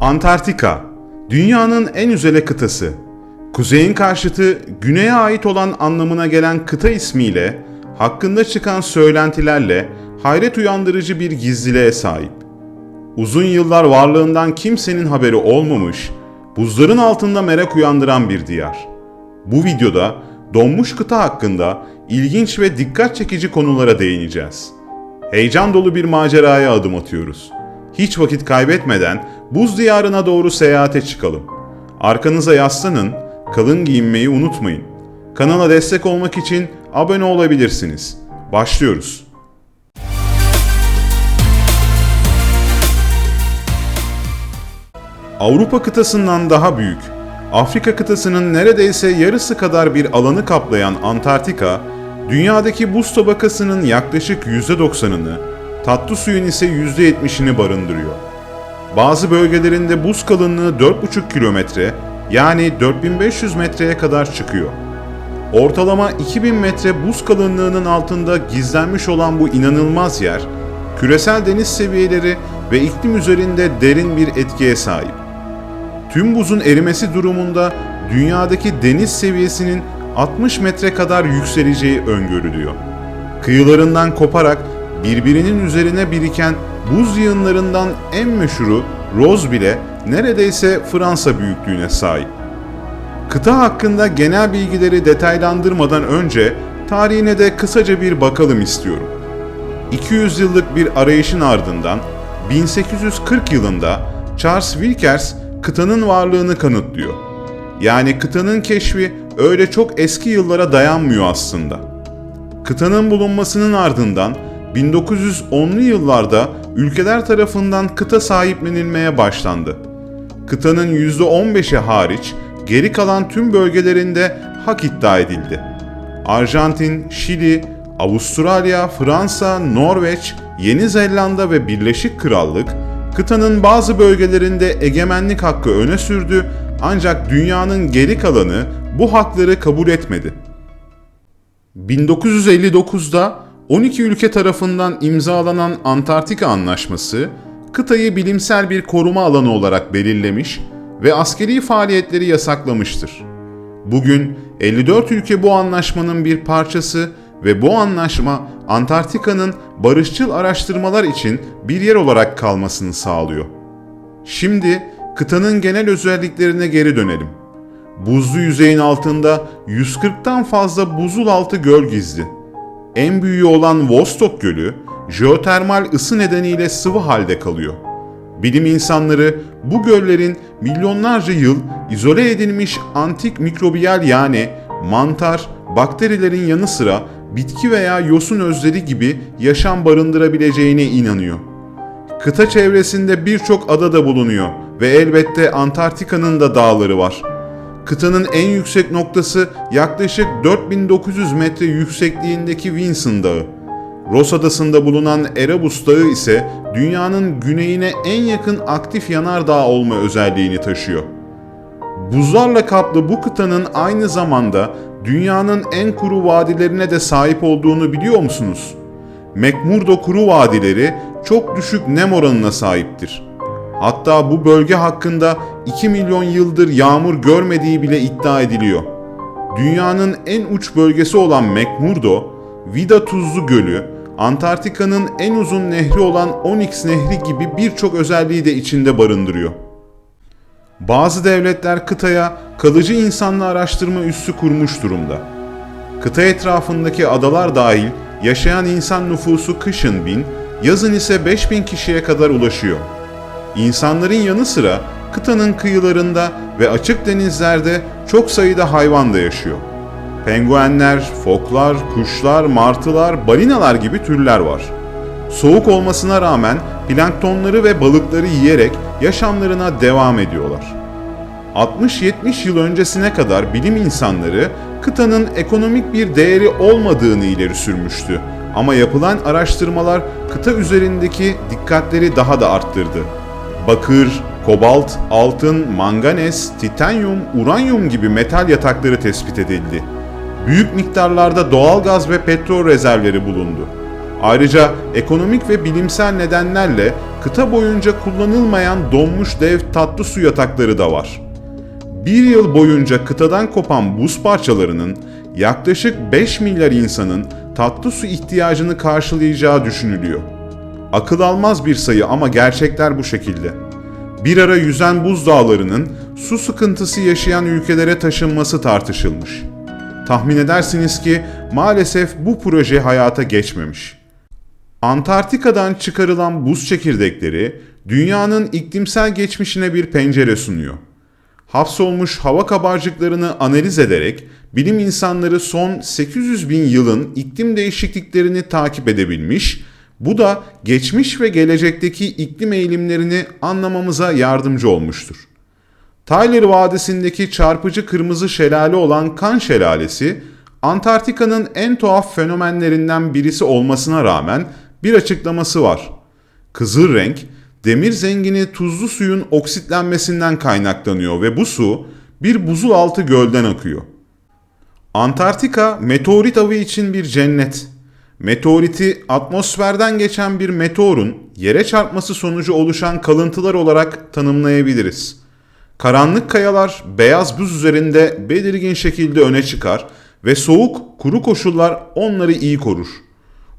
Antarktika, dünyanın en üzele kıtası. Kuzeyin karşıtı, güneye ait olan anlamına gelen kıta ismiyle, hakkında çıkan söylentilerle hayret uyandırıcı bir gizliliğe sahip. Uzun yıllar varlığından kimsenin haberi olmamış, buzların altında merak uyandıran bir diyar. Bu videoda donmuş kıta hakkında ilginç ve dikkat çekici konulara değineceğiz. Heyecan dolu bir maceraya adım atıyoruz. Hiç vakit kaybetmeden buz diyarına doğru seyahate çıkalım. Arkanıza yaslanın, kalın giyinmeyi unutmayın. Kanala destek olmak için abone olabilirsiniz. Başlıyoruz. Avrupa kıtasından daha büyük, Afrika kıtasının neredeyse yarısı kadar bir alanı kaplayan Antarktika, dünyadaki buz tabakasının yaklaşık %90'ını, tatlı suyun ise %70'ini barındırıyor. Bazı bölgelerinde buz kalınlığı 4,5 kilometre yani 4500 metreye kadar çıkıyor. Ortalama 2000 metre buz kalınlığının altında gizlenmiş olan bu inanılmaz yer, küresel deniz seviyeleri ve iklim üzerinde derin bir etkiye sahip. Tüm buzun erimesi durumunda dünyadaki deniz seviyesinin 60 metre kadar yükseleceği öngörülüyor. Kıyılarından koparak birbirinin üzerine biriken buz yığınlarından en meşhuru Roz bile neredeyse Fransa büyüklüğüne sahip. Kıta hakkında genel bilgileri detaylandırmadan önce tarihine de kısaca bir bakalım istiyorum. 200 yıllık bir arayışın ardından 1840 yılında Charles Wilkers kıtanın varlığını kanıtlıyor. Yani kıtanın keşfi öyle çok eski yıllara dayanmıyor aslında. Kıtanın bulunmasının ardından 1910'lu yıllarda ülkeler tarafından kıta sahiplenilmeye başlandı. Kıtanın %15'i hariç geri kalan tüm bölgelerinde hak iddia edildi. Arjantin, Şili, Avustralya, Fransa, Norveç, Yeni Zelanda ve Birleşik Krallık kıtanın bazı bölgelerinde egemenlik hakkı öne sürdü ancak dünyanın geri kalanı bu hakları kabul etmedi. 1959'da 12 ülke tarafından imzalanan Antarktika Anlaşması, kıtayı bilimsel bir koruma alanı olarak belirlemiş ve askeri faaliyetleri yasaklamıştır. Bugün 54 ülke bu anlaşmanın bir parçası ve bu anlaşma Antarktika'nın barışçıl araştırmalar için bir yer olarak kalmasını sağlıyor. Şimdi kıtanın genel özelliklerine geri dönelim. Buzlu yüzeyin altında 140'tan fazla buzul altı göl gizli. En büyüğü olan Vostok Gölü, jeotermal ısı nedeniyle sıvı halde kalıyor. Bilim insanları bu göllerin milyonlarca yıl izole edilmiş antik mikrobiyal yani mantar, bakterilerin yanı sıra bitki veya yosun özleri gibi yaşam barındırabileceğine inanıyor. Kıta çevresinde birçok ada da bulunuyor ve elbette Antarktika'nın da dağları var. Kıtanın en yüksek noktası yaklaşık 4900 metre yüksekliğindeki Vinson Dağı. Ross Adası'nda bulunan Erebus Dağı ise dünyanın güneyine en yakın aktif yanardağ olma özelliğini taşıyor. Buzlarla kaplı bu kıtanın aynı zamanda dünyanın en kuru vadilerine de sahip olduğunu biliyor musunuz? McMurdo kuru vadileri çok düşük nem oranına sahiptir. Hatta bu bölge hakkında 2 milyon yıldır yağmur görmediği bile iddia ediliyor. Dünyanın en uç bölgesi olan McMurdo, Vida Tuzlu Gölü, Antarktika'nın en uzun nehri olan Onyx Nehri gibi birçok özelliği de içinde barındırıyor. Bazı devletler kıtaya kalıcı insanlı araştırma üssü kurmuş durumda. Kıta etrafındaki adalar dahil yaşayan insan nüfusu kışın bin, yazın ise 5000 kişiye kadar ulaşıyor. İnsanların yanı sıra kıtanın kıyılarında ve açık denizlerde çok sayıda hayvan da yaşıyor. Penguenler, foklar, kuşlar, martılar, balinalar gibi türler var. Soğuk olmasına rağmen planktonları ve balıkları yiyerek yaşamlarına devam ediyorlar. 60-70 yıl öncesine kadar bilim insanları kıtanın ekonomik bir değeri olmadığını ileri sürmüştü. Ama yapılan araştırmalar kıta üzerindeki dikkatleri daha da arttırdı. Bakır, kobalt, altın, manganez, titanyum, uranyum gibi metal yatakları tespit edildi. Büyük miktarlarda doğal gaz ve petrol rezervleri bulundu. Ayrıca ekonomik ve bilimsel nedenlerle kıta boyunca kullanılmayan donmuş dev tatlı su yatakları da var. Bir yıl boyunca kıtadan kopan buz parçalarının yaklaşık 5 milyar insanın tatlı su ihtiyacını karşılayacağı düşünülüyor. Akıl almaz bir sayı ama gerçekler bu şekilde. Bir ara yüzen buz dağlarının su sıkıntısı yaşayan ülkelere taşınması tartışılmış. Tahmin edersiniz ki maalesef bu proje hayata geçmemiş. Antarktika'dan çıkarılan buz çekirdekleri dünyanın iklimsel geçmişine bir pencere sunuyor. Hapsolmuş hava kabarcıklarını analiz ederek bilim insanları son 800 bin yılın iklim değişikliklerini takip edebilmiş, bu da geçmiş ve gelecekteki iklim eğilimlerini anlamamıza yardımcı olmuştur. Tyler Vadisi'ndeki çarpıcı kırmızı şelale olan Kan Şelalesi, Antarktika'nın en tuhaf fenomenlerinden birisi olmasına rağmen bir açıklaması var. Kızıl renk, demir zengini tuzlu suyun oksitlenmesinden kaynaklanıyor ve bu su bir buzul altı gölden akıyor. Antarktika meteorit avı için bir cennet. Meteoriti atmosferden geçen bir meteorun yere çarpması sonucu oluşan kalıntılar olarak tanımlayabiliriz. Karanlık kayalar beyaz buz üzerinde belirgin şekilde öne çıkar ve soğuk, kuru koşullar onları iyi korur.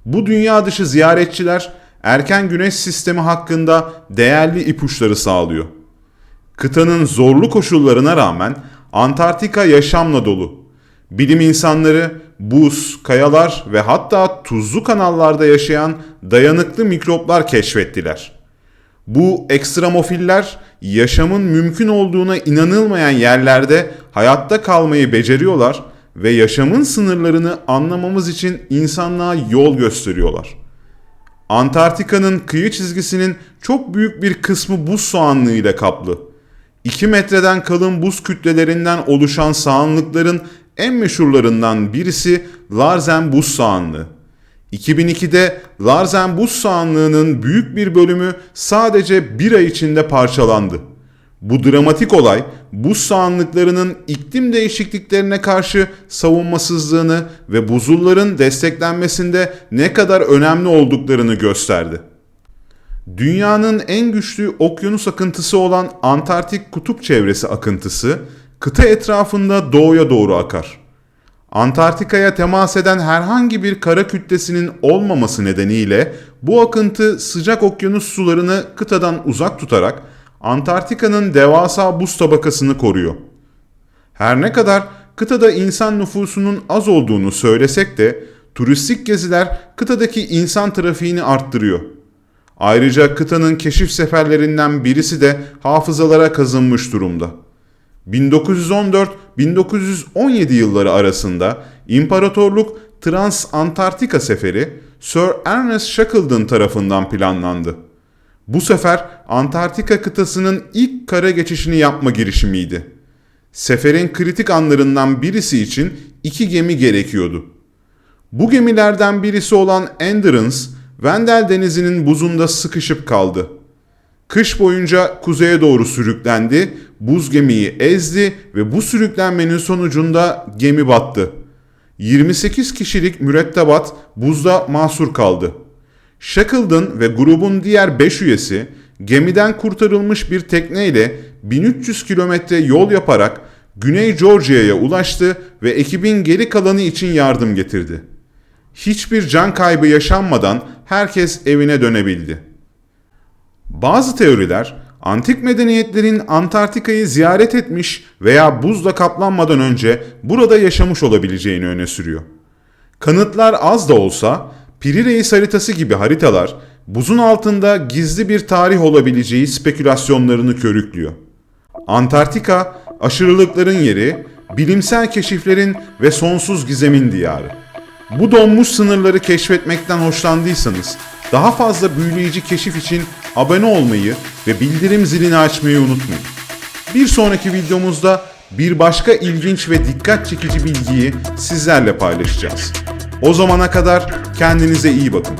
Bu dünya dışı ziyaretçiler erken güneş sistemi hakkında değerli ipuçları sağlıyor. Kıtanın zorlu koşullarına rağmen Antarktika yaşamla dolu. Bilim insanları buz, kayalar ve hatta tuzlu kanallarda yaşayan dayanıklı mikroplar keşfettiler. Bu ekstremofiller yaşamın mümkün olduğuna inanılmayan yerlerde hayatta kalmayı beceriyorlar ve yaşamın sınırlarını anlamamız için insanlığa yol gösteriyorlar. Antarktika'nın kıyı çizgisinin çok büyük bir kısmı buz soğanlığıyla kaplı. 2 metreden kalın buz kütlelerinden oluşan sahanlıkların en meşhurlarından birisi Larsen Buz Sahanlığı. 2002'de Larsen Buz Sahanlığı'nın büyük bir bölümü sadece bir ay içinde parçalandı. Bu dramatik olay buz sahanlıklarının iklim değişikliklerine karşı savunmasızlığını ve buzulların desteklenmesinde ne kadar önemli olduklarını gösterdi. Dünyanın en güçlü okyanus akıntısı olan Antarktik Kutup Çevresi akıntısı kıta etrafında doğuya doğru akar. Antarktika'ya temas eden herhangi bir kara kütlesinin olmaması nedeniyle bu akıntı sıcak okyanus sularını kıtadan uzak tutarak Antarktika'nın devasa buz tabakasını koruyor. Her ne kadar kıtada insan nüfusunun az olduğunu söylesek de turistik geziler kıtadaki insan trafiğini arttırıyor. Ayrıca kıtanın keşif seferlerinden birisi de hafızalara kazınmış durumda. 1914-1917 yılları arasında İmparatorluk Trans-Antarktika Seferi Sir Ernest Shackleton tarafından planlandı. Bu sefer Antarktika kıtasının ilk kara geçişini yapma girişimiydi. Seferin kritik anlarından birisi için iki gemi gerekiyordu. Bu gemilerden birisi olan Endurance, Vendel Denizi'nin buzunda sıkışıp kaldı. Kış boyunca kuzeye doğru sürüklendi, buz gemiyi ezdi ve bu sürüklenmenin sonucunda gemi battı. 28 kişilik mürettebat buzda mahsur kaldı. Shackleton ve grubun diğer 5 üyesi gemiden kurtarılmış bir tekneyle 1300 kilometre yol yaparak Güney Georgia'ya ulaştı ve ekibin geri kalanı için yardım getirdi. Hiçbir can kaybı yaşanmadan herkes evine dönebildi. Bazı teoriler antik medeniyetlerin Antarktika'yı ziyaret etmiş veya buzla kaplanmadan önce burada yaşamış olabileceğini öne sürüyor. Kanıtlar az da olsa Piri haritası gibi haritalar buzun altında gizli bir tarih olabileceği spekülasyonlarını körüklüyor. Antarktika aşırılıkların yeri, bilimsel keşiflerin ve sonsuz gizemin diyarı. Bu donmuş sınırları keşfetmekten hoşlandıysanız daha fazla büyüleyici keşif için abone olmayı ve bildirim zilini açmayı unutmayın. Bir sonraki videomuzda bir başka ilginç ve dikkat çekici bilgiyi sizlerle paylaşacağız. O zamana kadar kendinize iyi bakın.